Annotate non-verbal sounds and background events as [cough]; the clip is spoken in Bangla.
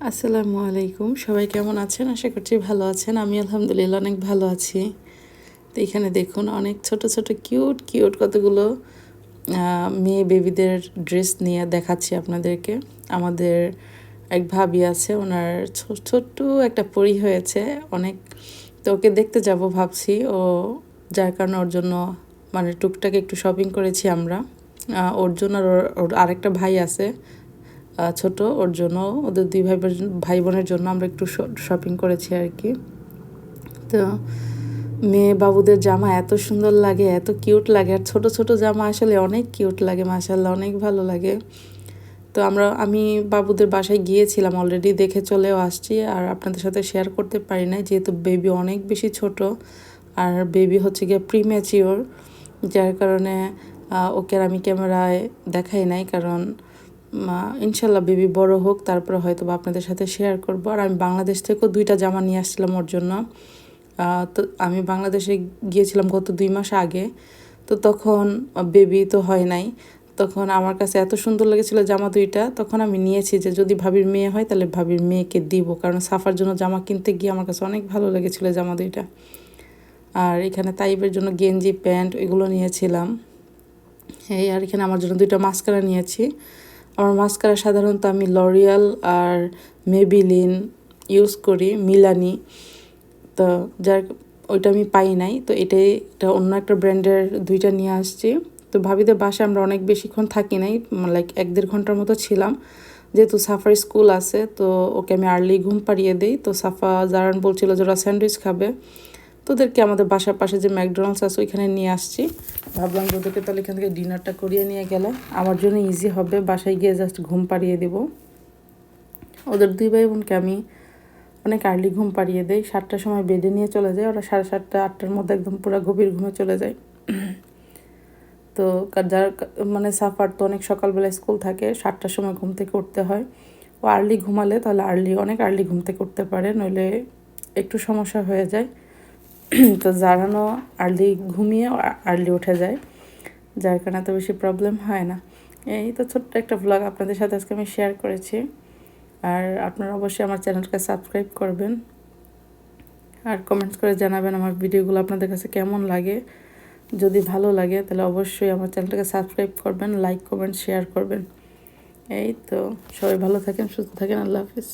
আসসালামু আলাইকুম। সবাই কেমন আছেন? আশা করছি ভালো আছেন। আমি আলহামদুলিল্লাহ অনেক ভালো আছি। তো এখানে দেখুন, অনেক ছোট ছোট, কিউট কিউট কতগুলো মেয়ে বেবিদের ড্রেস নিয়ে দেখাচ্ছি আপনাদেরকে। আমাদের এক ভাবি আছে, ওনার ছোট্ট একটা পরি হয়েছে। অনেক, তো ওকে দেখতে যাব ভাবছি। ও, যার কারণে ওর জন্য মানে টুকটাক একটু শপিং করেছি আমরা। ওর জন্য আর ওর- আরেকটা ভাই আছে। ছোট, ওর জন্য, ওদের দুই ভাই ভাই বোনের জন্য আমরা একটু শপিং করেছি আর কি। তো মেয়ে বাবুদের জামা এত সুন্দর লাগে, এত কিউট লাগে। আর ছোট ছোট জামা আসলে অনেক কিউট লাগে মাসাল্লাহ অনেক ভালো লাগে। তো আমরা, আমি বাবুদের বাসায় গিয়েছিলাম অলরেডি দেখে চলেও আসছি। আর আপনাদের সাথে শেয়ার করতে পারি না যেহেতু বেবি অনেক বেশি ছোট। আর বেবি হচ্ছে গিয়ে প্রিম্যাচিওর যার কারণে ওকে আমি ক্যামেরায় দেখাই নাই। কারণ ইনশাল্লাহ বেবি বড় হোক, তারপরে হয়তো বা আপনাদের সাথে শেয়ার করব। আর আমি বাংলাদেশ থেকেও দুইটা জামা নিয়ে আসছিলাম ওর জন্য। তো আমি বাংলাদেশে গিয়েছিলাম গত দুই মাস আগে। তো তখন বেবি তো হয় নাই। তখন আমার কাছে এত সুন্দর লেগেছিল জামা দুইটা। তখন আমি নিয়েছি যে যদি ভাবির মেয়ে হয়, তাহলে ভাবির মেয়েকে দিব। কারণ সাফার জন্য জামা কিনতে গিয়ে আমার কাছে অনেক ভালো লেগেছিল জামা দুইটা। আর এখানে তাইবের জন্য গেঞ্জি, প্যান্ট, এগুলো নিয়েছিলাম। এই আর এখানে আমার জন্য দুইটা মাস্কারা নিয়েছি। আমার মাস্কারা সাধারণত আমি লরিয়াল আর মেবিলিন ইউজ করি মিলানি তো যার, ওইটা আমি পাই নাই। তো এটাই, এটা অন্য একটা ব্র্যান্ডের দুইটা নিয়ে আসছি। তো ভাবিদের বাসায় আমরা অনেক বেশিক্ষণ থাকি নাই লাইক এক দেড় ঘণ্টার মতো ছিলাম। যেহেতু সাফার স্কুল আছে, তো ওকে আমি আর্লি ঘুম পাড়িয়ে দিই। তো সাফা জারান বলছিল যে ওরা স্যান্ডউইচ খাবে। তো ওদেরকে আমাদের বাসার পাশে যে ম্যাকডোনাল্ডস আছে, ওইখানে নিয়ে আসছি। ভাবলাম তোদেরকে তাহলে এখান থেকে ডিনারটা করিয়ে নিয়ে গেলে আমার জন্য ইজি হবে, বাসায় গিয়ে জাস্ট ঘুম পাড়িয়ে দেবো। ওদের দুই ভাই বোনকে আমি অনেক আর্লি ঘুম পাড়িয়ে দেয় সাতটার সময় বেডে নিয়ে চলে যায়, ওরা সাড়ে সাতটা, আটটার মধ্যে একদম পুরো গভীর ঘুমে চলে যায়। তো যার মানে সাফার তো অনেক সকালবেলা স্কুল থাকে, সাতটার সময় ঘুম থেকে উঠতে হয়। ও আর্লি ঘুমালে তাহলে আর্লি অনেক আর্লি ঘুম থেকে উঠতে পারে, নইলে একটু সমস্যা হয়ে যায়। [clears throat] তো জারানো আর্লি ঘুমিয়ে আর্লি উঠে যায়। যার কারণে এত বেশি প্রবলেম হয় না। এই তো ছোট্ট একটা ভ্লগ আপনাদের সাথে আজকে আমি শেয়ার করেছি। আর আপনারা অবশ্যই আমার চ্যানেলকে সাবস্ক্রাইব করবেন। আর কমেন্টস করে জানাবেন আমার ভিডিওগুলো আপনাদের কাছে কেমন লাগে। যদি ভালো লাগে, তাহলে অবশ্যই আমার চ্যানেলটাকে সাবস্ক্রাইব করবেন লাইক কমেন্ট শেয়ার করবেন। এই তো, সবাই ভালো থাকেন, সুস্থ থাকেন, আল্লাহ হাফিজ।